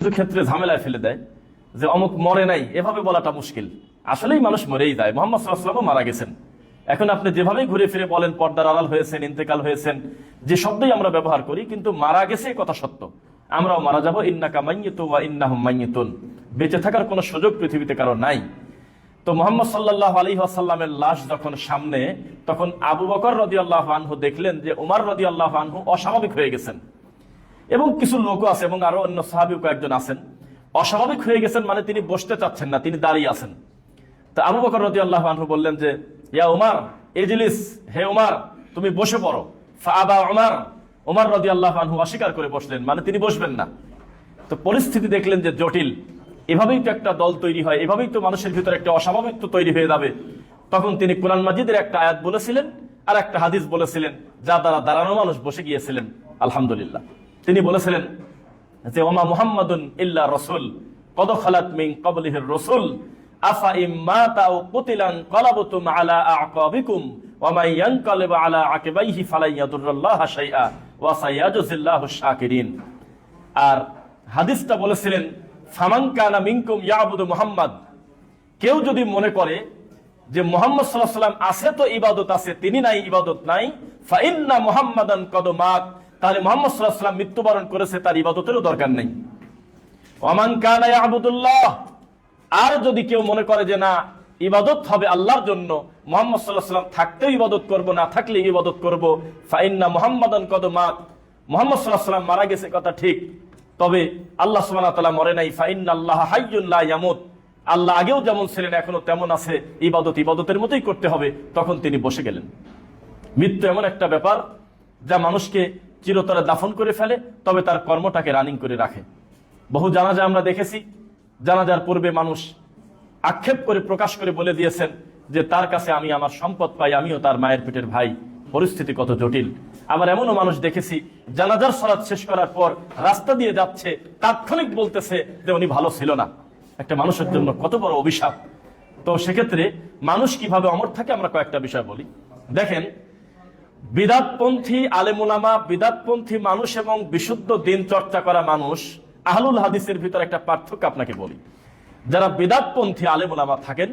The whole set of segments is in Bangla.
কিছু ক্ষেত্রে ঝামেলায় ফেলে দেয় যে অমুক মরে নাই, এভাবে বলাটা মুশকিল। আসলেই মানুষ মরেই যায়। মোহাম্মদ সাল্লাহামও মারা গেছেন। এখন আপনি যেভাবেই ঘুরে ফিরে বলেন, পর্দার আড়াল হয়েছেন, ইন্তেকাল হয়েছেন, যে শব্দই আমরা ব্যবহার করি, কিন্তু মারা গেছে কথা সত্য। আমরাও মারা যাব, ইন্নাকা মাইয়িতু ওয়া ইন্নাহুম মাইয়িতুন। বেঁচে থাকার কোনো সুযোগ পৃথিবীতে কারও নাই। তো মোহাম্মদ সাল্লাহ আলী আসাল্লামের লাশ যখন সামনে, তখন আবু বকর রদি আল্লাহ আনহু দেখলেন যে উমার রদি আল্লাহ আনহু অস্বাভাবিক হয়ে গেছেন। এবং কিছু লোকও আছে এবং আরও অন্য সাহাবিও কয়েকজন আছেন। অস্বাভাবিক হয়ে গেছেন মানে তিনি বসতে চাচ্ছেন না, তিনি দাঁড়িয়ে আছেন। তো আবু বকর রদি আল্লাহ আনহু বললেন যে, ইয়া উমার এজলিস হে উমার, তুমি বসে পড়ো। ফাবা উমার উমার রদি আল্লাহ আনহু অস্বীকার করে বসলেন মানে তিনি বসবেন না। তো পরিস্থিতি দেখলেন যে জটিল। এভাবেই তো একটা দল তৈরি হয়, এভাবেই তো মানুষের ভিতরে একটা অস্বাভাবিক তো তৈরি হয়ে যাবে। তখন তিনি কোরআন মাজিদের একটা আয়াত বলেছিলেন আর একটা হাদিস বলেছিলেন, যা দ্বারা দাঁড়ানো মানুষ বসে গিয়েছিলেন। আলহামদুলিল্লাহ। তিনি বলেছিলেন, যে ওমা মুহাম্মাদুন ইল্লা রসুল, কদ খালাত মিং ক্বাবলিহির রসুল, আফা ইম্মাতা ও কুতিলান কলাবতুম আলা আকাবিকুম, ওয়া ইয়ানকালিব আলা আকিবাইহি ইয়াদুরুল্লাহ শাইআ, ওয়া সায়াজুজিল্লাহু শাকিরিন। আর হাদিসটা বলেছিলেন, ফামান কানা মিনকুম ইয়াবুদু মুহাম্মদ, কেউ যদি মনে করে যে মোহাম্মদ সাল্লাহ সাল্লাম আছে তো ইবাদত আছে, তিনি নাই, ইবাদত নাই, ফাইন্না মোহাম্মদান কদমাত তাহলে মোহাম্মদ সাল্লাহ সাল্লাম মৃত্যুবরণ করেছে, তার ইবাদতেরও দরকার নেই। ওমান কানা আবুদুল্লাহ আর যদি কেউ মনে করে যে না, ইবাদত হবে আল্লাহর জন্য, মোহাম্মদ সাল্লাহ সাল্লাম থাকতেও ইবাদত করব, না থাকলে ইবাদত করব, ফাইন্না মোহাম্মদান কদমাত মোহাম্মদ সাল্লাহ সাল্লাম মারা গেছে, কথা ঠিক। তবে আল্লাহ সুবহানাহু ওয়া তাআলা মরে নাই, ফাইন্না আল্লাহ লা ইয়ামুত। আল্লাহ আগেও যেমন ছিলেন, এখনও তেমন আছে। ইবাদত ইবাদতের মতোই করতে হবে। তখন তিনি বসে গেলেন। মৃত্যু এমন একটা ব্যাপার, যা মানুষকে চিরতরে দাফন করে ফেলে, তবে তার কর্মটাকে রানিং করে রাখে। বহু জানাজা আমরা দেখেছি। জানাজার পূর্বে মানুষ আক্ষেপ করে প্রকাশ করে বলে দিয়েছেন যে, তার কাছে আমি আমার সম্পদ পাই, আমিও তার মায়ের পেটের ভাই। পরিস্থিতি কত জটিল। আবার এমনও মানুষ দেখেছি, জানাজার সরাত শেষ করার পর রাস্তা দিয়ে যাচ্ছে, তাৎক্ষণিক বলতেছে যে, উনি ভালো ছিল না। একটা মানুষের জন্য কত বড় অভিশাপ। তো সেক্ষেত্রে মানুষ কীভাবে অমর থাকে, আমরা কয়েকটা বিষয় বলি। দেখেন বিদাতপন্থী আলেমুলামা, বিদাতপন্থী মানুষ এবং বিশুদ্ধ দিন চর্চা করা মানুষ, আহলুল হাদিসের ভিতরে একটা পার্থক্য আপনাকে বলি। যারা বিদাতপন্থী আলেমুলামা থাকেন,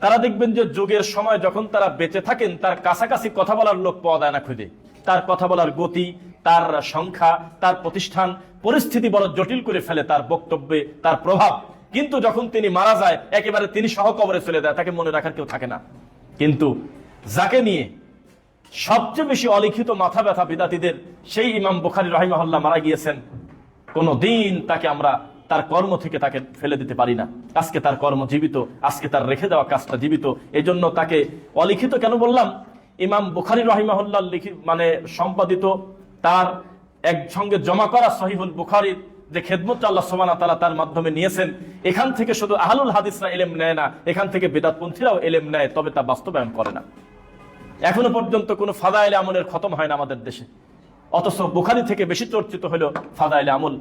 তারা দেখবেন যে যুগের সময় যখন তারা বেঁচে থাকেন, তার কাছাকাছি কথা বলার লোক পাওয়া যায় না খুঁজে। তার কথা বলার গতি, তার সংখ্যা, তার প্রতিষ্ঠান, পরিস্থিতি বড় জটিল করে ফেলে তার বক্তব্যে, তার প্রভাব। কিন্তু যখন তিনি মারা যায়, একেবারে তিনি সহকবরে চলে যায়, তাকে মনে রাখার কেউ থাকে না। কিন্তু যাকে নিয়ে সবচেয়ে বেশি অলিখিত মাথা ব্যথা বিদাতিদের সেই ইমাম বুখারি রহিমাহুল্লাহ মারা গিয়েছেন। কোনো দিন তাকে আমরা তার কর্ম থেকে তাকে ফেলে দিতে পারি না। আজকে তার কর্ম জীবিত, আজকে তার রেখে দেওয়া কাজটা জীবিত। এই জন্য তাকে অলিখিত কেন বললাম? ইমাম বুখারি রহিমাহুল্লাহ লিখি মানে সম্পাদিত তার একসঙ্গে জমা করা সহিহুল বুখারির যে খেদমত আল্লাহ সোমানা তালা তার মাধ্যমে নিয়েছেন, এখান থেকে শুধু আহলুল হাদিসরা এলেম নেয় না, এখান থেকে বেদাতপন্থীরাও এলেম নেয়, তবে তা বাস্তবায়ন করে না। এখনও পর্যন্ত কোনো ফাদাইলে আমলের খতম হয় না আমাদের দেশে। অথচ বুখারি থেকে বেশি চর্চিত হলো ফাদাইলে আমল।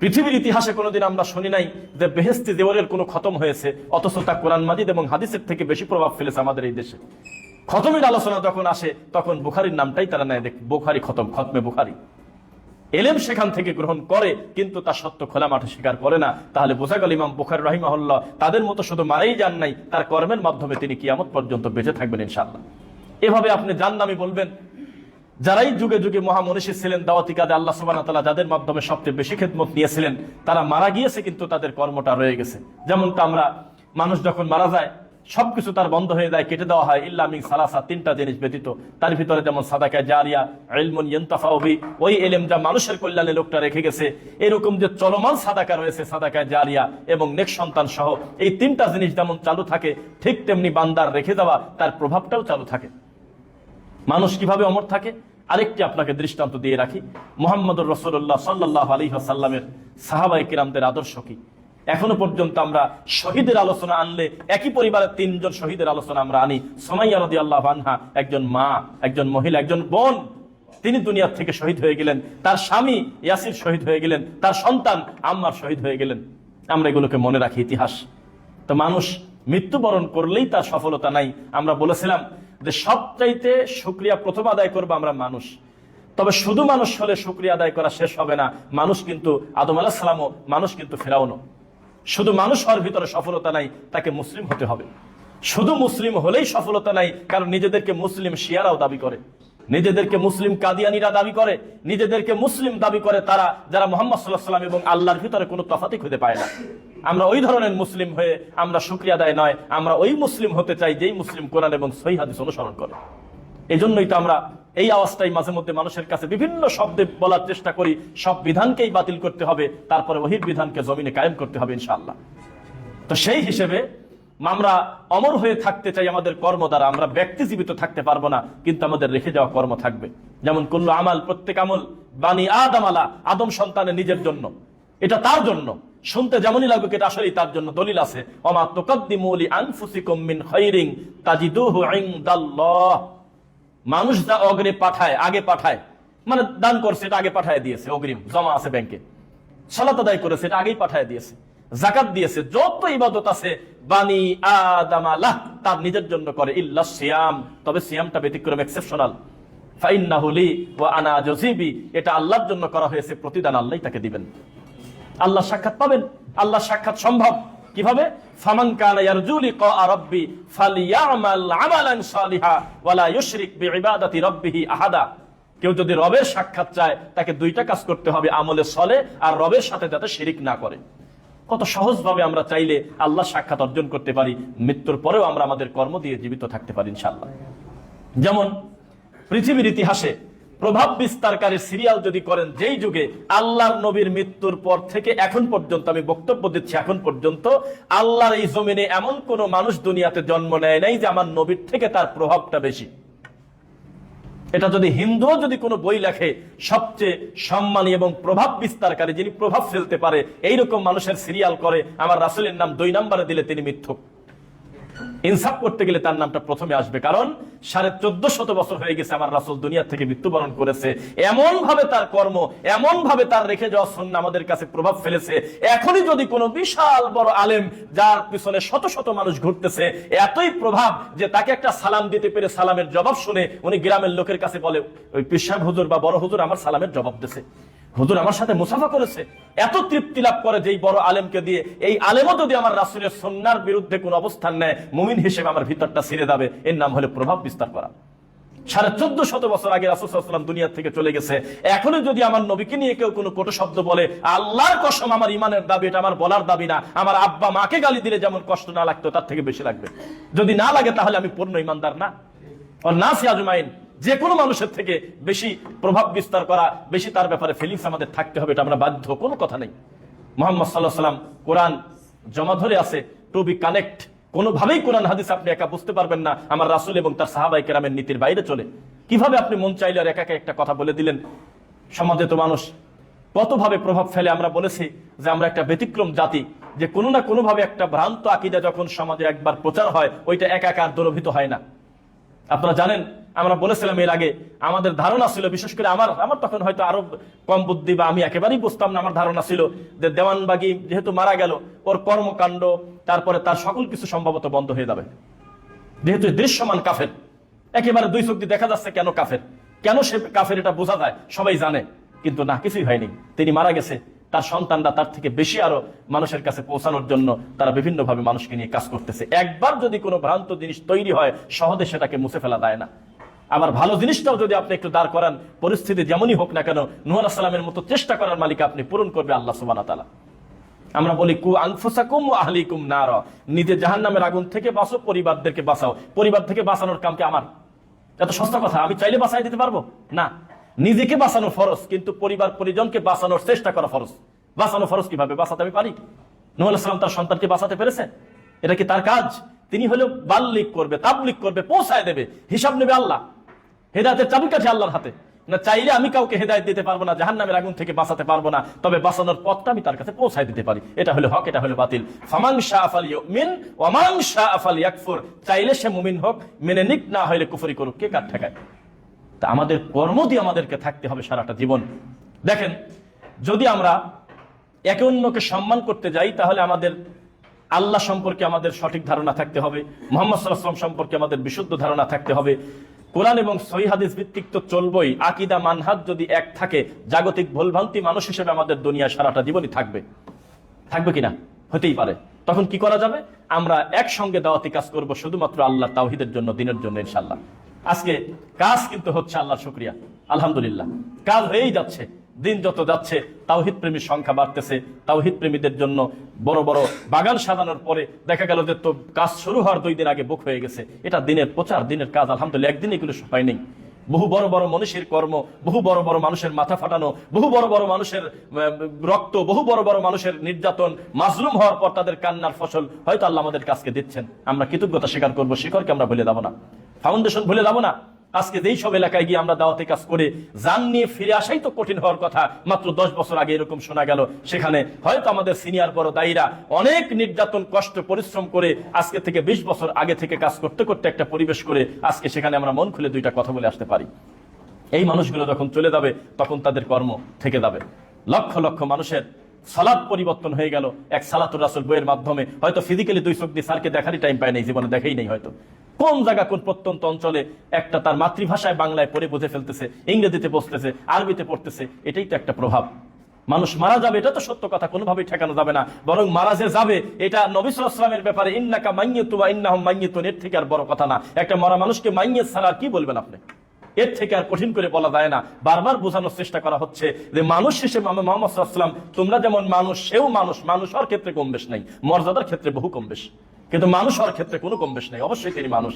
পৃথিবীর ইতিহাসে কোনোদিন আমরা শুনি নাই যে বেহেস্তি দেওয়ারের কোনো খতম হয়েছে, অথচ তা কোরআন মাজিদ এবং হাদিসের থেকে বেশি প্রভাব ফেলেছে আমাদের এই দেশে। খতমের আলোচনা যখন আসে, তখন বুখারির নামটাই তারা নেয়, দেখ, বুখারি খতম, খতমে বুখারি। এলেম সেখান থেকে গ্রহণ করে, কিন্তু তার সত্য খোলা মাঠে স্বীকার করে না। তাহলে বোঝা গেল ইমাম বুখারি রহিমাহুল্লাহ তাদের মতো শুধু মারাই যান নাই, তার কর্মের মাধ্যমে তিনি কিয়ামত পর্যন্ত বেঁচে থাকবেন ইনশাআল্লাহ। এভাবে আপনি জান্নামি বলবেন। যারাই যুগে যুগে মহামনীষী ছিলেন, দাওয়াতি কাদে আল্লাহ সুবাহ তালা যাদের মাধ্যমে সবচেয়ে বেশি খেদমত নিয়েছিলেন, তারা মারা গিয়েছে কিন্তু তাদের কর্মটা রয়ে গেছে। যেমনটা আমরা, মানুষ যখন মারা যায়, সবকিছু তার বন্ধ হয়ে যায়, কেটে দেওয়া হয় ইল্লামিং সালাসা, তিনটা জিনিস ব্যতীত। তার ভিতরে যেমন সাদাকায় জারিয়া, ইলমুন ইয়ন্তাফাউবি ওই এলেম যা মানুষের কল্যাণে লোকটা রেখে গেছে, এরকম যে চলমান সাদাকা রয়েছে সাদাকায় জারিয়া এবং নেক সন্তান সহ, এই তিনটা জিনিস যেমন চালু থাকে, ঠিক তেমনি বান্দার রেখে দেওয়া তার প্রভাবটাও চালু থাকে। মানুষ কীভাবে অমর থাকে? আরেকটি আপনাকে দৃষ্টান্ত দিয়ে রাখি। মোহাম্মদুর রসুল্লাহ সাল্লাহ আলী সাহাবাই কিরামদের আদর্শ কি? এখনও পর্যন্ত আমরা শহীদের আলোচনা আনলে একই পরিবারের তিনজন শহীদের আলোচনা আমরা আনি। সোমাইয়া রদি আল্লাহ আনহা, একজন মা, একজন মহিলা, একজন বোন, তিনি দুনিয়ার থেকে শহীদ হয়ে গেলেন। তার স্বামী ইয়াসির শহীদ হয়ে গেলেন। তার সন্তান আম্মার শহীদ হয়ে গেলেন। আমরা এগুলোকে মনে রাখি ইতিহাস। তো মানুষ মৃত্যুবরণ করলেই তার সফলতা নাই। আমরা বলেছিলাম যে সবচাইতে শুক্রিয়া প্রথম আদায় করব আমরা মানুষ। তবে শুধু মানুষ হলে শুক্রিয়া আদায় করা শেষ হবে না, মানুষ কিন্তু আদম আলাহ সালামও মানুষ কিন্তু ফেরাউনও। শুধু মানুষ হওয়ার ভিতরে সফলতা নাই, তাকে মুসলিম হতে হবে। শুধু মুসলিম হলেই সফলতা নাই, কারণ নিজেদেরকে মুসলিম শিয়ারাও দাবি করে। নিজেদেরকে মুসলিম কাদিয়ানিরা দাবি করে, নিজেদেরকে মুসলিম দাবি করে তারা, যারা মোহাম্মদ সাল্লাহ সাল্লাম এবং আল্লাহর ভিতরে কোনো তফাতি খুঁজে পায় না। আমরা ওই ধরনের মুসলিম হয়ে আমরা শুক্রিয়া আদায় নয়, আমরা ওই মুসলিম হতে চাই যেই মুসলিম কোরআন এবং সহি হাদিস অনুসরণ করে। এই জন্যই তো আমরা এই আওয়াজটাই মাঝে মধ্যে মানুষের কাছে বিভিন্ন শব্দে বলার চেষ্টা করি, সব বিধানকেই বাতিল করতে হবে, তারপরে ওহির বিধানকে জমিনে কায়েম করতে হবে ইনশাআল্লাহ। তো সেই হিসেবে আমরা অমর হয়ে থাকতে চাই আমাদের কর্ম দ্বারা, আমরা ব্যক্তি জীবিত থাকতে পারব না, কিন্তু আমাদের রেখে যাওয়া কর্ম থাকবে। যেমন কুল্লু আমাল, প্রত্যেক আমল বানি আদম আলা, আদম সন্তানের নিজের জন্য। এটা তার জন্য। শুনতে যেমনই লাগুক এটা আসলেই তার জন্য দলিল আছে। অমা তুকাদ্দিমু লি আনফুসিকুম মিন খাইরিন তাজিদুহু মানুষ যা অগ্রে পাঠায়, আগে পাঠায় মানে দান করছে, এটা আগে পাঠায় দিয়েছে, অগ্রিম, জমা আছে ব্যাংকে। সালাত আদায় করেছে, এটা আগেই পাঠায় দিয়েছে। জাকাত দিয়েছে, যত ইবাদত আছে, বানি আদামালাহ তার নিজের জন্য করে, ইল্লা সিয়াম। তবে সিয়ামটা ব্যতিক্রম এক্সেপশনাল ফাইন্নাহুলি ওয়া আনা জজিবি এটা আল্লাহর জন্য করা হয়েছে, প্রতিদান আল্লাহই তাকে দিবেন। আল্লাহ সাক্ষাৎ পাবেন, আল্লাহ সাক্ষাৎ সম্ভব। কীভাবে? ফামান কানা ইয়ারজু লিকা রাব্বি ফালইয়ামাল আমালান সালিহা ওয়ালা ইউশরিক বিইবাদাতি রাব্বিহি আহাদা। কেউ যদি রবের সাক্ষাৎ চায়, তাকে দুইটা কাজ করতে হবে, আমলে সলে আর রবের সাথে যাতে শিরিক না করে। কত সহজভাবে আমরা চাইলে আল্লাহ সাক্ষাৎ অর্জন করতে পারি, মৃত্যুর পরেও আমরা আমাদের কর্ম দিয়ে জীবিত থাকতে পারি ইনশাআল্লাহ। যেমন, পৃথিবীর ইতিহাসে প্রভাব বিস্তারকারী সিরিয়াল যদি করেন, যেই যুগে আল্লাহর নবীর মৃত্যুর পর থেকে এখন পর্যন্ত, আমি বক্তব্য দিচ্ছি এখন পর্যন্ত, আল্লাহর এই জমিনে এমন কোন মানুষ দুনিয়াতে জন্ম নেয় নাই যে আমার নবীর থেকে তার প্রভাবটা বেশি। এটা যদি হিন্দু যদি কোনো বই লেখে, সবচেয়ে সম্মানী এবং প্রভাব বিস্তারকারী যিনি প্রভাব ফেলতে পারে, এইরকম মানুষের সিরিয়াল করে, আমার রাসুলের নাম দুই নম্বরে দিলে তিনি মিথ্যুক। ইনসাফ করতে গেলে তার নামটা প্রথমে আসবে। কারণ সাড়ে চোদ্দ শত বছর হয়ে গেছে আমার রাসুল দুনিয়া থেকে মৃত্যুবরণ করেছে। এমন ভাবে তার কর্ম এমন ভাবে তার রেখে যাওয়া সন্না আমাদের কাছে প্রভাব ফেলেছে। এখনই যদি কোনো বিশাল বড় আলেম যার পিছনে শত শত মানুষ ঘুরতেছে, এতই প্রভাব যে তাকে একটা সালাম দিতে পেরে সালামের জবাব শুনে উনি গ্রামের লোকের কাছে বলে, ওই পিসাব হুজুর বা বড় হুজুর আমার সালামের জবাব দিছে। হুজুর আমার সাথে মুসাফা করেছে। এত তৃপ্তি লাভ করে যেই বড় আলেমকে দিয়ে, এই আলেমও যদি আমার রাসুলের সন্ন্যার বিরুদ্ধে কোন অবস্থান নেয়, মুমিন হিসেবে আমার ভিতরটা ছিঁড়ে যাবে। এর নাম হলে প্রভাব বিস্তার করা। সাড়ে চোদ্দ শত বছর আগে রাসুসাল্লাম দুনিয়া থেকে চলে গেছে। এখনও যদি আমার নবীকে নিয়ে কেউ কোনো কটু শব্দ বলে, আল্লাহর কসম আমার ইমানের দাবি, এটা আমার বলার দাবি না, আমার আব্বা মাকে গালি দিলে যেমন কষ্ট না লাগতো, তার থেকে বেশি লাগবে। যদি না লাগে তাহলে আমি পূর্ণ ইমানদার না। ও না সিয়াজুমাইন যে কোনো মানুষের থেকে বেশি প্রভাব বিস্তার করা, বেশি তার ব্যাপারে ফিলিংস আমাদের থাকতে হবে, এটা আমরা বাধ্য, কোনো কথা নেই। মোহাম্মদ সাল্লাহ সাল্লাম কোরআন জমা ধরে আছে টু বি কানেক্ট কোনোভাবেই কোরআন হাদিস আপনি একা বুঝতে পারবেন না, আমার রাসুল এবং তার সাহাবাই কেরামের নীতির বাইরে চলে। কীভাবে আপনি মন চাইলে আর একা একা একটা কথা বলে দিলেন? সমাজে তো মানুষ কতভাবে প্রভাব ফেলে? আমরা বলেছি যে আমরা একটা ব্যতিক্রম জাতি, যে কোনো না কোনোভাবে একটা ভ্রান্ত আকিদা যখন সমাজে একবার প্রচার হয়, ওইটা একা একা আর দূরভূত হয় না। আপনারা জানেন, আমরা বলেছিলাম এর আগে, আমাদের ধারণা ছিল, বিশেষ করে আমার আমার তখন হয়তো আরও কম বুদ্ধি বা আমি একেবারেই বুঝতাম না, আমার ধারণা ছিল যে দেওয়ানবাগি যেহেতু মারা গেল, ওর কর্মকাণ্ড, তারপরে তার সকল কিছু সম্ভবত বন্ধ হয়ে যাবে। যেহেতু দৃশ্যমান কাফের, একেবারে দুই চোখ দেখা যাচ্ছে কেন কাফের। কেন সে কাফের এটা বোঝা যায়, সবাই জানে, কিন্তু না, কিছুই হয়নি। তিনি মারা গেছে তার সন্তানরা তার থেকে বেশি আরও মানুষের কাছে পৌঁছানোর জন্য তারা বিভিন্নভাবে মানুষকে নিয়ে কাজ করতেছে। একবার যদি কোনো ভ্রান্ত জিনিস তৈরি হয়, সহজে সেটাকে মুছে ফেলা যায় না। আমার ভালো জিনিসটাও যদি আপনি একটু দাঁড় করান, পরিস্থিতি যেমনই হোক না কেন নুয়ার সালামের মতো চেষ্টা করার মালিক আপনি পূরণ করবে আল্লাহ সুবানা তালা আমরা বলি, কু আনফুসাকুম আহলিকুম নার। নিজে জাহান নামের আগুন থেকে বাঁচো, পরিবারদেরকে বাঁচাও। পরিবার থেকে বাঁচানোর কামকে আমার। এত সস্তা কথা, আমি চাইলে বাঁচাই দিতে পারব? না। নিজেকে বাঁচানো ফরজ, কিন্তু পরিবার পরিজনকে বাঁচানোর চেষ্টা করা ফরজ। বাঁচানো ফরজ কীভাবে? বাঁচাতে আমি পারি? নুয়াল সালাম তার সন্তানকে বাঁচাতে পেরেছে? এটা কি তার কাজ? তিনি হলেও বাল্লিক করবে, তাবলিক করবে, পৌঁছায় দেবে, হিসাব নেবে আল্লাহ। হেদায়তের চাবিকাঠি আল্লাহর হাতে। না, চাইলে আমি কাউকে হেদায়ত দিতে পারব না জাহান নামের আগুন থেকে বাঁচাতে পারব না, তবে বাঁচানোর পথটা আমি তার কাছে পৌঁছায় দিতে পারি। এটা হলো হক, এটা হলো বাতিল। ফামাং শাহ আফাল মিন ওয়ামাং শাহ আফাল ইয়াকফুর চাইলে সে মুমিন হোক, মেনে নিক, না হইলে কুফরি করুক। কে কার ঠেকায়? তা আমাদের কর্ম দিয়ে আমাদেরকে থাকতে হবে সারাটা জীবন। দেখেন, যদি আমরা একে অন্যকে সম্মান করতে যাই, তাহলে আমাদের আল্লাহ সম্পর্কে আমাদের সঠিক ধারণা থাকতে হবে, মোহাম্মদ সাল্লাহাম সম্পর্কে আমাদের বিশুদ্ধ ধারণা থাকতে হবে। কোরআন এবং সহি হাদিস ভিত্তিক তো চলবই, আকিদা মানহাত যদি এক থাকে, জাগতিক ভুলভ্রান্তি মানুষ হিসেবে আমাদের দুনিয়া সারাটা জীবনই থাকবে। থাকবে কিনা? হতেই পারে। তখন কি করা যাবে? আমরা একসঙ্গে দাওয়াতি কাজ করব শুধুমাত্র আল্লাহ তাওহিদের জন্য, দিনের জন্য ইনশাল্লাহ আজকে কাজ কিন্তু হচ্ছে আল্লাহ শুক্রিয়া। আলহামদুলিল্লাহ। কাজ হয়েই যাচ্ছে। দিন যত যাচ্ছে তাওহিদ প্রেমীর সংখ্যা বাড়তেছে। তাওহিদ প্রেমীদের জন্য বড় বড় বাগান সাজানোর পরে দেখা গেল যে তো কাজ শুরু হওয়ার দুই দিন আগে বুক হয়ে গেছে। এটা দিনের প্রচার, দিনের কাজ। আলহামদুলিল্লাহ একদিন এগুলো সময় নেই বহু বড় বড় মানুষের কর্ম, বহু বড় বড় মানুষের মাথা ফাটানো, বহু বড় বড় মানুষের রক্ত, বহু বড় বড় মানুষের নির্যাতন, মাজলুম হওয়ার পর তাদের কান্নার ফসল। হয়তো আল্লাহ আমাদের কাজকে দিচ্ছেন। আমরা কৃতজ্ঞতা স্বীকার করব শিকরকে আমরা ভুলে যাব না। ফাউন্ডেশন ভুলে যাব না। আজকে যেই সব এলাকায় গিয়ে আমরা দাওয়াতে কাজ করে যান নিয়ে ফিরে আসাই তো কঠিন হওয়ার কথা। মাত্র দশ বছর আগে এরকম শোনা গেল। সেখানে হয়তো আমাদের সিনিয়র বড় দায়ীরা অনেক নির্যাতন, কষ্ট, পরিশ্রম করে আজকে থেকে বিশ বছর আগে থেকে কাজ করতে করতে একটা পরিবেশ করে আজকে সেখানে আমরা মন খুলে দুইটা কথা বলে আসতে পারি। এই মানুষগুলো যখন চলে যাবে, তখন তাদের কর্ম থেকে যাবে। লক্ষ লক্ষ মানুষের সালাদ পরিবর্তন হয়ে গেল। এক সালাতুর রাসুল বইয়ের মাধ্যমে। হয়তো ফিজিক্যালি দুই চোখ দিয়ে স্যারকে দেখারই টাইম পায় নাই, জীবনে দেখেই নেই হয়তো। কোন জায়গা, কোন প্রত্যন্ত অঞ্চলে একটা তার মাতৃভাষায় বাংলায় পড়ে বুঝে ফেলতেছে, ইংরেজিতে বসতেছে, আরবিতে পড়তেছে, এটাই তো একটা প্রভাব। মানুষ মারা যাবে, এটা তো সত্য কথা, কোনোভাবেই ঠেকানো যাবে না। বরং মারা যে যাবে, এটা নবিসামের ব্যাপারে, ইন্নাকা মাইয়েতু বা ইন্নাহম মাইয়েতুন এর থেকে আর বড় কথা না। একটা মরা মানুষকে মাইয়ে ছাড়া কি বলবেন আপনি? এর থেকে আর কঠিন করে বলা যায় না। বারবার বোঝানোর চেষ্টা করা হচ্ছে যে মানুষ হিসেবে আমি মোহাম্মদ তোমরা যেমন মানুষ, সেও মানুষ। মানুষ হওয়ার ক্ষেত্রে কম বেশ নাই। মর্যাদার ক্ষেত্রে বহু কম বেশ। কিন্তু মানুষ হওয়ার ক্ষেত্রে কোনো কম বেশ নাই। অবশ্যই তিনি মানুষ।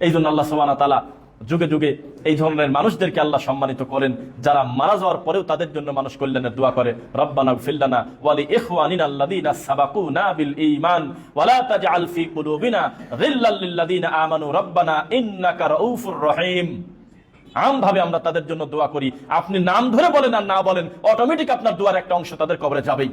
এই জন্য আল্লাহ সোবানা তালা যুগে যুগে এই ধরনের মানুষদেরকে আল্লাহ সম্মানিত করেন, যারা মারা যাওয়ার পরেও তাদের জন্য মানুষ কল্যাণের দোয়া করে। রব্বানা ফিল্লানা ওয়ালি ইখওয়ানিন আল্লাযীনা সাবাকুনা বিল ঈমান ওয়ালা তাজআল ফি কুলুবিনা গিল্লাল লিল্লাযীনা আমানু। রব্বানা ইন্নাকা রাউফুর রহিম। আমভাবে আমরা তাদের জন্য দোয়া করি। আপনি নাম ধরে বলেন আর না বলেন অটোমেটিক আপনার দোয়ার একটা অংশ তাদের কবরে যাবেই।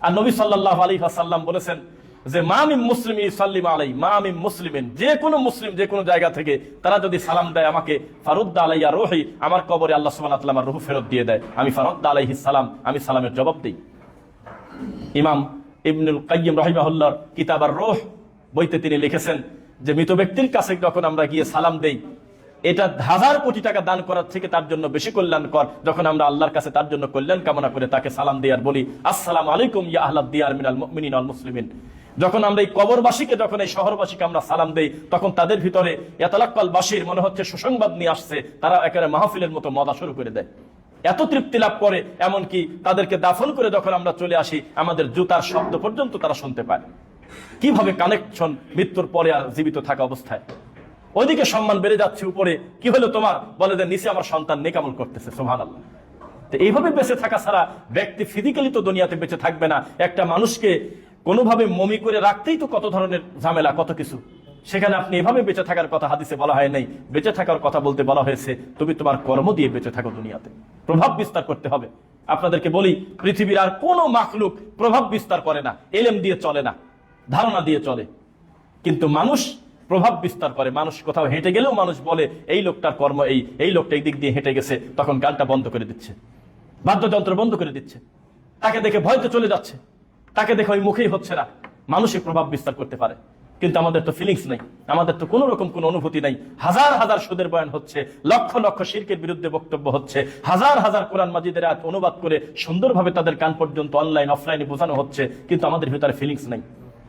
আর নবী সাল্লাল্লাহু আলাইহি হাসাল্লাম বলেছেন যে মামিম মুসলিম ইসাল্লিম আলাই মামিম মুসলিমিন। যে কোনো মুসলিম যে কোনো জায়গা থেকে তারা যদি সালাম দেয় আমাকে, ফারুদ্দা আলাইয়া রোহি, আমার কবরে আল্লাহ তাআলা আমার রূহ ফেরত দিয়ে দেয়। আমি ফারুদ্দা আলাইহি সালাম, আমি সালামের জবাব দিই। ইমাম ইবনুল কাইয়িম রাহিমাহুল্লাহর কিতাব আর রোহ বইতে তিনি লিখেছেন যে, মৃত ব্যক্তির কাছে যখন আমরা গিয়ে সালাম দেই এটা হাজার কোটি টাকা দান করার থেকে তার জন্য বেশি কল্যাণকর। যখন আমরা আল্লাহর কাছে তার জন্য কল্যাণ কামনা করে তাকে সালাম দিয়ে বলি, আসসালাম আলাইকুম ইয়া আহলাদ দিয়ার মিনাল মুমিনিন ওয়াল মুসলিমিন। যখন আমরা এই কবরবাসীকে, যখন এই শহরবাসীকে আমরা সালাম দেই, তখন তাদের ভিতরে এতলাক্কাল বাসীর মনে হচ্ছে সুসংবাদ নিয়ে আসছে, তারা একেবারে মাহফিলের মতো মজা শুরু করে দেয়। এত তৃপ্তি লাভ করে, এমনকি তাদেরকে দাফন করে যখন আমরা চলে আসি, আমাদের জুতার শব্দ পর্যন্ত তারা শুনতে পায়। কীভাবে কানেকশন মৃত্যুর পরে আর জীবিত থাকা অবস্থায়? ওইদিকে সম্মান বেড়ে যাচ্ছে উপরে। কি হলো তোমার? বলে যে নিচে আমার সন্তান নেকামল করতেছে সোহান তো এইভাবে বেঁচে থাকা ছাড়া ব্যক্তি ফিজিক্যালি তো দুনিয়াতে বেঁচে থাকবে না। একটা মানুষকে কোনোভাবে মমি করে রাখতেই তো কত ধরনের ঝামেলা, কত কিছু। সেখানে আপনি এভাবে বেঁচে থাকার কথা হাদিসে বলা হয় নাই। বেঁচে থাকার কথা বলতে বলা হয়েছে, তুমি তোমার কর্ম দিয়ে বেঁচে থাকো দুনিয়াতে। প্রভাব বিস্তার করতে হবে। আপনাদেরকে বলি, পৃথিবীর আর কোনো মাখলুক প্রভাব বিস্তার করে না, এলেম দিয়ে চলে না, ধারণা দিয়ে চলে। কিন্তু মানুষ প্রভাব বিস্তার করে। মানুষ কোথাও হেঁটে গেলেও মানুষ বলে, এই লোকটার কর্ম এই এই লোকটা এই দিক দিয়ে হেঁটে গেছে। তখন গানটা বন্ধ করে দিচ্ছে। বাদ্যযন্ত্র বন্ধ করে দিচ্ছে। তাকে দেখে ভয়তে চলে যাচ্ছে। তাকে দেখে ওই মুখেই হচ্ছে না। মানুষের প্রভাব বিস্তার করতে পারে। কিন্তু আমাদের তো ফিলিংস নেই। আমাদের তো কোনো রকম কোনো অনুভূতি নাই। হাজার হাজার সুদের বয়ান হচ্ছে, লক্ষ লক্ষ শিরকের বিরুদ্ধে বক্তব্য হচ্ছে, হাজার হাজার কোরআন মাজিদের আয়াত অনুবাদ করে সুন্দরভাবে তাদের কান পর্যন্ত অনলাইন অফলাইনে বোঝানো হচ্ছে, কিন্তু আমাদের ভিতরে ফিলিংস নেই।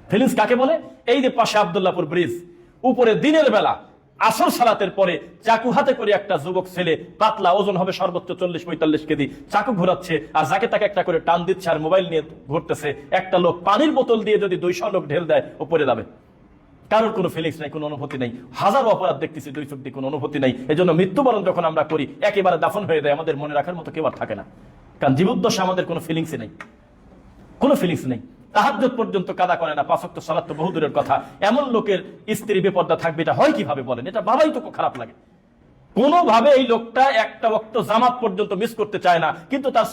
ফিলিংস কাকে বলে? এই যে পাশে আবদুল্লাপুর ব্রিজ উপরে দিনের বেলা আসর সালাতের পরে চাকু হাতে করে একটা যুবক ছেলে পাতলা ওজন হবে সর্বোচ্চ চল্লিশ পঁয়তাল্লিশ কেজি চাকু ঘোরাচ্ছে আর যাকে তাকে একটা করে টান দিচ্ছে আর মোবাইল নিয়ে ঘুরতেছে, একটা লোক পানির বোতল দিয়ে যদি দুইশো লোক ঢেল দেয়, উপরে যাবে। কারোর কোনো ফিলিংস নাই, কোনো অনুভূতি নাই। হাজারো অপরাধ দেখতেছি, দুই চোখ দিয়ে কোনো অনুভূতি নাই। এই জন্য মৃত্যুবরণ যখন আমরা করি, একেবারে দাফন হয়ে যায়, আমাদের মনে রাখার মতো কেউ আর থাকে না। কারণ জীবদ্দশা আমাদের কোনো ফিলিংসই নেই। কোনো ফিলিংস নেই। তাহাজ্জুদ পর্যন্ত কাদা করে না পাঁচক্ত সালাত তো বহু দূরের কথা। এমন লোকের স্ত্রী বেপর্দা থাকবে এটা হয় কীভাবে বলেন? এটা ভাবাই তো খারাপ লাগে। কোনোভাবে এই লোকটা একটা বক্ত জামাত পর্যন্ত মিস করতে চায় না, কিন্তু তার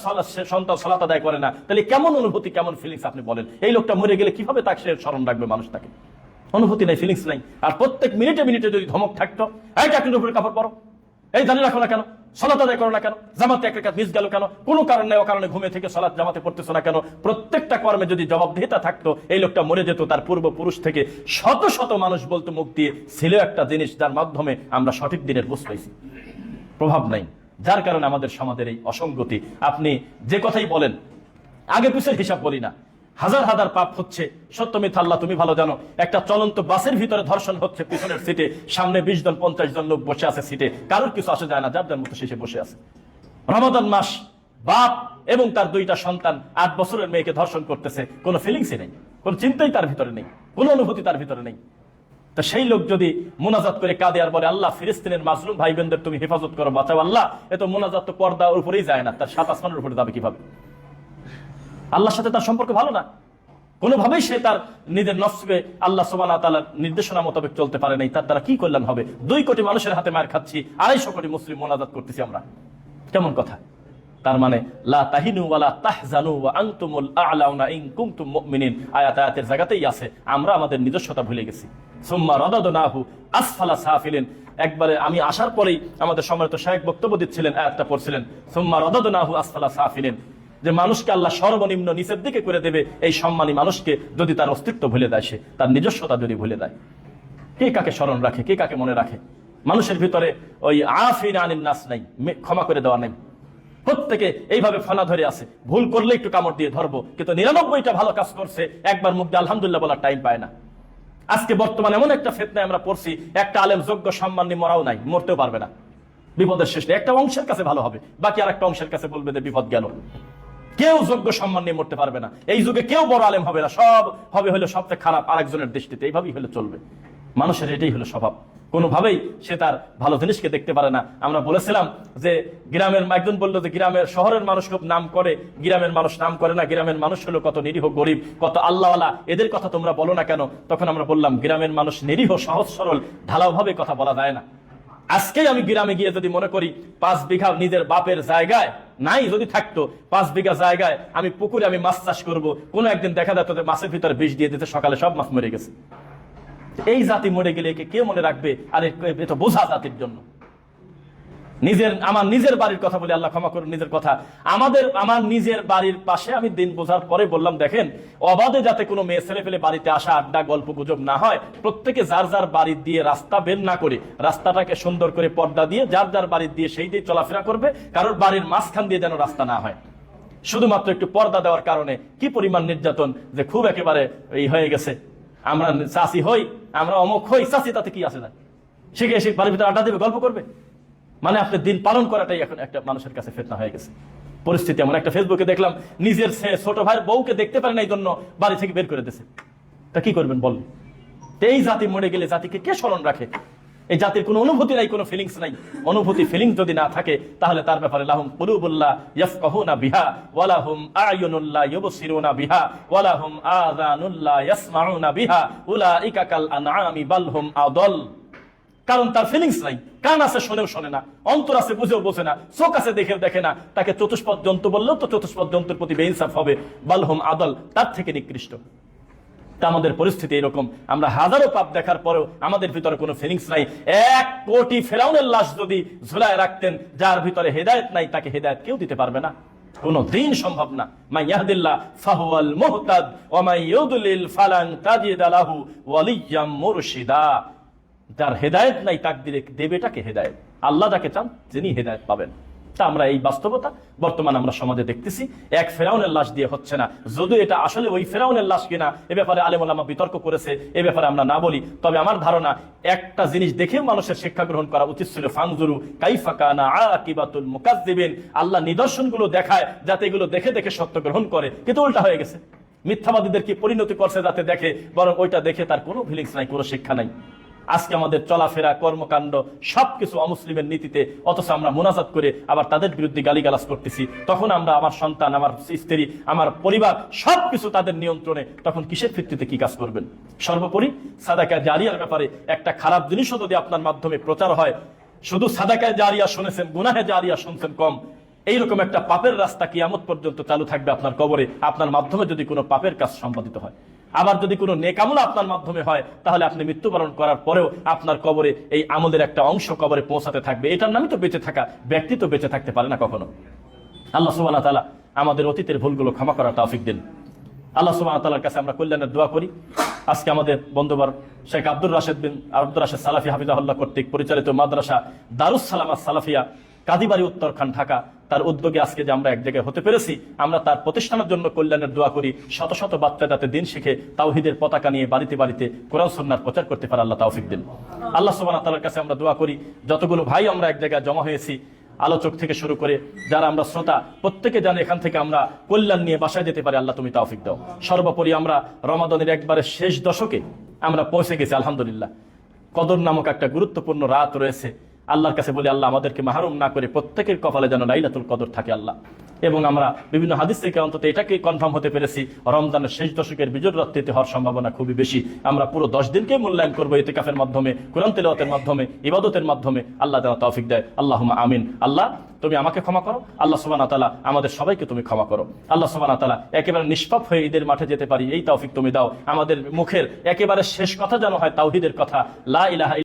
সন্তান সালাত আদায় করে না। তাহলে কেমন অনুভূতি, কেমন ফিলিংস আপনি বলেন? এই লোকটা মরে গেলে কীভাবে তাকে সে স্মরণ রাখবে মানুষ তাকে? অনুভূতি নাই ফিলিংস নাই। আর প্রত্যেক মিনিটে মিনিটে যদি ধমক থাকতো, এই চাকরির উপরে কাপড় পরো। এই দাঁড়িয়ে রাখো না কেন? সলাত আদায় করো না কেন? জামাতে এক রেখাত মিস গেল কেন? কোনো কারণ কারণে ঘুমে থেকে সলাৎ জামাতে পড়তেছো না কেন? প্রত্যেকটা কর্মে যদি জবাবদিহিতা থাকতো, এই লোকটা মরে যেত, তার পূর্বপুরুষ থেকে শত শত মানুষ বলতো মুখ দিয়ে, ছিল একটা জিনিস যার মাধ্যমে আমরা সঠিক দিনের বুঝ পাইছি। প্রভাব নাই। যার কারণে আমাদের সমাজের এই অসঙ্গতি। আপনি যে কথাই বলেন, আগে পিছের হিসাব বলি না। হাজার হাজার পাপ হচ্ছে। সত্য মিথ্যা আল্লাহ, তুমি ভালো জানো। একটা চলন্ত বাসের ভিতরে ধর্ষণ হচ্ছে, পিছনের সিটে। সামনে বিশ জন, পঞ্চাশ জন লোক বসে আছে সিটে। কারোর কিছু আসে যায় না, যার মতো শেষে বসে আছে। রমাদান মাস, বাপ এবং তার দুইটা সন্তান আট বছরের মেয়েকে ধর্ষণ করতেছে। কোনো ফিলিংসই নেই, কোনো চিন্তাই তার ভিতরে নেই, কোনো অনুভূতি তার ভিতরে নেই। তা সেই লোক যদি মোনাজাত করে কাঁদে আর বলে, আল্লাহ, ফিলিস্তিনের মাজলুম ভাই বোনদের তুমি হেফাজত করো, বাঁচাও আল্লাহ। এত মোনাজাত তো পর্দার উপরেই যায় না, তার সাত আসমানের উপরে যাবে কীভাবে? আল্লাহর সাথে তার সম্পর্ক ভালো না? কোনোভাবেই সে তার নিজের নফসকে আল্লাহ সোবানা তালার নির্দেশনা মোতাবেক চলতে পারে নাই। তার দ্বারা কি কল্যাণ হবে? দুই কোটি মানুষের হাতে মার খাচ্ছি, আড়াইশো কোটি মুসলিম মোনাজাত করতেছি আমরা। কেমন কথা? তার মানে আমাদের নিজস্বতা ভুলে গেছি। একবারে আমি আসার পরেই আমাদের সম্মানিত শায়েখ বক্তব্য দিচ্ছিলেন, আয়াতটা পড়ছিলেন। সুম্মা রাদাদনাহু আসফালা সাফিলিন। যে মানুষকে আল্লাহ সর্বনিম্ন নিচের দিকে করে দেবে, এই সম্মানী মানুষকে যদি তার অস্তিত্ব ভুলে দেয় সে, তার নিজস্বতা যদি ভুলে দেয় কে কাকে স্মরণ রাখে, কে কাকে মনে রাখে? মানুষের ভিতরে ওই আফিন আনিন নাস নাই ক্ষমা করে দেওয়া নেই। প্রত্যেকে এইভাবে ফনা ধরে আছে। ভুল করলে একটু কামড় দিয়ে ধরবো, কিন্তু নিরানব্বইটা ভালো কাজ করছে, একবার মুখ দিয়ে আলহামদুলিল্লাহ বলার টাইম পায় না। আজকে বর্তমানে এমন একটা ফেতনায় আমরা পড়ছি, একটা আলেম যোগ্য সম্মান নিয়ে মরাও নাই, মরতেও পারবে না। বিপদের শেষ একটা অংশের কাছে ভালো হবে, বাকি আর একটা অংশের কাছে বলবে যে বিপদ গেল। কেউ যোগ্য সম্মান নিয়ে মরতে পারবে না। এই যুগে কেউ বড় আলেম হবে না। সব হবে হলো সবচেয়ে খারাপ আরেকজনের দৃষ্টিতে। এইভাবেই হলে চলবে। মানুষের এটাই হলো স্বভাব। কোনোভাবেই সে তার ভালো জিনিসকে দেখতে পারে না। আমরা বলেছিলাম যে গ্রামের একজন বলল যে গ্রামের শহরের মানুষ খুব নাম করে, গ্রামের মানুষ নাম করে না। গ্রামের মানুষ হলো কত নিরীহ গরিব, কত আল্লাহওয়ালা। এদের কথা তোমরা বলো না কেন? তখন আমরা বললাম, গ্রামের মানুষ নিরীহ, সহজ, সরল, ঢালাওভাবে কথা বলা যায় না। আজকেই আমি গ্রামে গিয়ে যদি মনে করি, পাঁচ বিঘা নিজের বাপের জায়গায় নাই যদি থাকতো, পাঁচ বিঘা জায়গায় আমি পুকুরে আমি মাছ চাষ করব, কোনো একদিন দেখা যায় তোদের মাছের ভিতরে বিষ দিয়ে দিতে সকালে সব মাছ মরে গেছে। এই জাতি মরে গেলে একে কে মনে রাখবে? আর, এ- এ তো বোঝা জাতির জন্য। নিজের, আমার নিজের বাড়ির কথা বলে, আল্লাহ ক্ষমা করুন, নিজের কথা। আমাদের, আমার নিজের বাড়ির পাশে আমি দিন বোঝার পরে বললাম, দেখেন, অবাধে যাতে কোনো মেয়ে ছেলে ফেলে বাড়িতে আসা, আড্ডা, গল্প গুজব না হয়, প্রত্যেকে যার যার বাড়ি দিয়ে রাস্তা বের না করে, রাস্তাটাকে সুন্দর করে পর্দা দিয়ে, যার যার বাড়ি দিয়ে সেই দিয়ে চলাফেরা করবে, কারোর বাড়ির মাঝখান দিয়ে যেন রাস্তা না হয়। শুধুমাত্র একটু পর্দা দেওয়ার কারণে কি পরিমাণ নির্যাতন যে খুব একেবারে এই হয়ে গেছে। আমরা চাষি হই, আমরা অমুক হই, চাষি তাতে কি আসে যায় সে গিয়ে সে বাড়ির ভিতরে আড্ডা দেবে, গল্প করবে? মানে আপনি দিন পালন করাটাই এখন একটা মানুষের কাছে ফেতনা হয়ে গেছে। পরিস্থিতি এমন একটা ফেসবুকে দেখলাম, নিজের ছোট ভাইয়ের বউকে দেখতে পারে না এই জন্য বাড়ি থেকে বের করে দিয়েছে। তা কি করবেন বল এই জাতি মরে গেলে জাতিকে কে স্মরণ রাখে? এই জাতির কোনো অনুভূতি নাই, কোনো ফিলিংস নাই। অনুভূতি ফিলিংস যদি না থাকে, তাহলে তার ব্যাপারে লাহুম কুলুবুল্লাহ ইয়াফকাহুনা বিহা, ওয়ালাহুম আয়ুনুল্লাহ ইউবসিরুনা বিহা, ওয়ালাহুম আযানুল্লাহ ইয়াসমাউনা বিহা, উলাইকা কাল আনআমি বাল হুম আদল। কারণ তার ফিলিংস নাই। কান আছে, শোনেও শোনে না। অন্তর আছে, বুঝেও বোঝে না। চোখ আছে, দেখেও দেখে না। তাকে চতুষ্পদ জন্তু বললেও তো চতুষ্পদ জন্তুর প্রতি বেইনসাফ হবে। বালহম আদল, তার থেকে নিকৃষ্ট। আমাদের পরিস্থিতি এরকম। আমরা হাজারো পাপ দেখার পরেও আমাদের ভিতরে কোনো ফিলিংস নাই। এক কোটি ফেরাউনের লাশ যদি ঝুলায় রাখতেন, যার ভিতরে হেদায়েত নাই, তাকে হেদায়েত কেউ দিতে পারবে না। কোনো দিন সম্ভব না। মাই ইয়াহদিল্লাহ, ফাহুয়াল মুহতাদ, ওয়া মাই ইউদলিল ফালান তাজিদ লাহু ওয়ালিয়াম মুরশিদা। যার হেদায়েত নাই তাক দিলে দেবেটাকে হেদায়েত। আল্লাহ যাকে চান তিনি হেদায়েত পাবেন। তা আমরা এই বাস্তবতা বর্তমান আমরা সমাজে দেখতেছি। এক ফেরাউনের লাশ দিয়ে হচ্ছে না। যদিও এটা আসলে ওই ফেরাউনের লাশ কিনা, এ ব্যাপারে আলেমুলামা বিতর্ক করেছে, এ ব্যাপারে আমরা না বলি। তবে আমার ধারণা, একটা জিনিস দেখেও মানুষের শিক্ষা গ্রহণ করা উচিত ছিল ফাংজুরু কাইফাকানা আকিবাতুল মুকাজ্জিবিন আল্লাহ নিদর্শনগুলো দেখায়, যাতে এগুলো দেখে দেখে সত্য গ্রহণ করে। কিন্তু উল্টা হয়ে গেছে। মিথ্যাবাদীদের কি পরিণতি করছে যাতে দেখে, বরং ওইটা দেখে তার কোনো ফিলিংস নাই, কোনো শিক্ষা নাই। আজকে আমাদের চলাফেরা, কর্মকাণ্ড, সবকিছু অমুসলিমের নীতিতে, অথচ আমরা মোনাজাত করে আবার তাদের বিরুদ্ধে গালিগালাজ করতেছি। তখন আমরা আমার সন্তান, আমার স্ত্রী, আমার পরিবার, সবকিছু তাদের নিয়ন্ত্রণে তখন কিসের ভিত্তিতে কি কাজ করবেন? সর্বোপরি সাদাকা জারিয়ার ব্যাপারে একটা খারাপ জিনিসও যদি আপনার মাধ্যমে প্রচার হয়, শুধু সাদাকায় জারিয়া শুনেছেন, গুনাহে জারিয়া শুনছেন কম। এইরকম একটা পাপের রাস্তা কিয়ামত পর্যন্ত চালু থাকবে আপনার কবরে, আপনার মাধ্যমে যদি কোনো পাপের কাজ সম্পাদিত হয়। আবার যদি কোনো নেকামল আপনার মাধ্যমে হয়, তাহলে আপনি মৃত্যুবরণ করার পরেও আপনার কবরে এই আমলের একটা অংশ কবরে পৌঁছাতে থাকবে। এটার নামই তো বেঁচে থাকা ব্যক্তি তো বেঁচে থাকতে পারে না কখনো। আল্লাহ সুবাহ তালা আমাদের অতীতের ভুলগুলো ক্ষমা করার তৌফিক দিন। আল্লাহ সুবাহ তালার কাছে আমরা কল্যাণের দোয়া করি। আজকে আমাদের বন্ধুবার শেখ আব্দুর রাশেদ বিন আব্দুর রাশেদ সালাফি হাফিজাহুল্লাহ কর্তৃক পরিচালিত মাদ্রাসা দারুস সালামা সালাফিয়া কাদিবাড়ি উত্তরখান ঢাকা, তার উদ্যোগে আজকে যে আমরা এক জায়গায় হতে পেরেছি, আমরা তার প্রতিষ্ঠানের জন্য কল্যাণের দোয়া করি, শত শত বাচ্চা যাতে দিন শিখে, তাওহিদের পতাকা নিয়ে বাড়িতে বাড়িতে কোরআন সন্ন্যার প্রচার করতে পারে, আল্লাহ তাওফিক দিন। আল্লাহ সুবাহ তালার কাছে আমরা দোয়া করি, যতগুলো ভাই আমরা এক জায়গায় জমা হয়েছি, আলোচক থেকে শুরু করে যারা আমরা শ্রোতা, প্রত্যেকে জানে এখান থেকে আমরা কল্যাণ নিয়ে বাসায় যেতে পারি, আল্লাহ তুমি তাওফিক দাও। সর্বোপরি আমরা রমাদনের একবারে শেষ দশকে আমরা পৌঁছে গেছি, আলহামদুলিল্লাহ। কদর নামক একটা গুরুত্বপূর্ণ রাত রয়েছে আল্লাহর কাছে বলি, আল্লাহ আমাদেরকে মাহরুম না করে প্রত্যেকের কপালে যেন লাইলাতুল কদর থাকে আল্লাহ। এবং আমরা বিভিন্ন হাদিস থেকে অন্তত এটাকে কনফার্ম হতে পেরেছি, রমজানের শেষ দশকের বিজয় রাত্রিতে হওয়ার সম্ভাবনা খুবই বেশি। আমরা পুরো দশ দিনকে মূল্যায়ন করব ইতিকাফের মাধ্যমে, কোরআন তেলাওয়াতের মাধ্যমে, ইবাদতের মাধ্যমে, আল্লাহ তালা তৌফিক দেয়। আল্লাহ আমিন। আল্লাহ, তুমি আমাকে ক্ষমা করো। আল্লাহ সুবাহ তালা আমাদের সবাইকে তুমি ক্ষমা করো। আল্লাহ সুবাহ তালা একেবারে নিষ্পাপ হয়ে ঈদের মাঠে যেতে পারি, এই তৌফিক তুমি দাও। আমাদের মুখের একেবারে শেষ কথা যেন হয়, তাওহিদের কথা, লা ইলাহা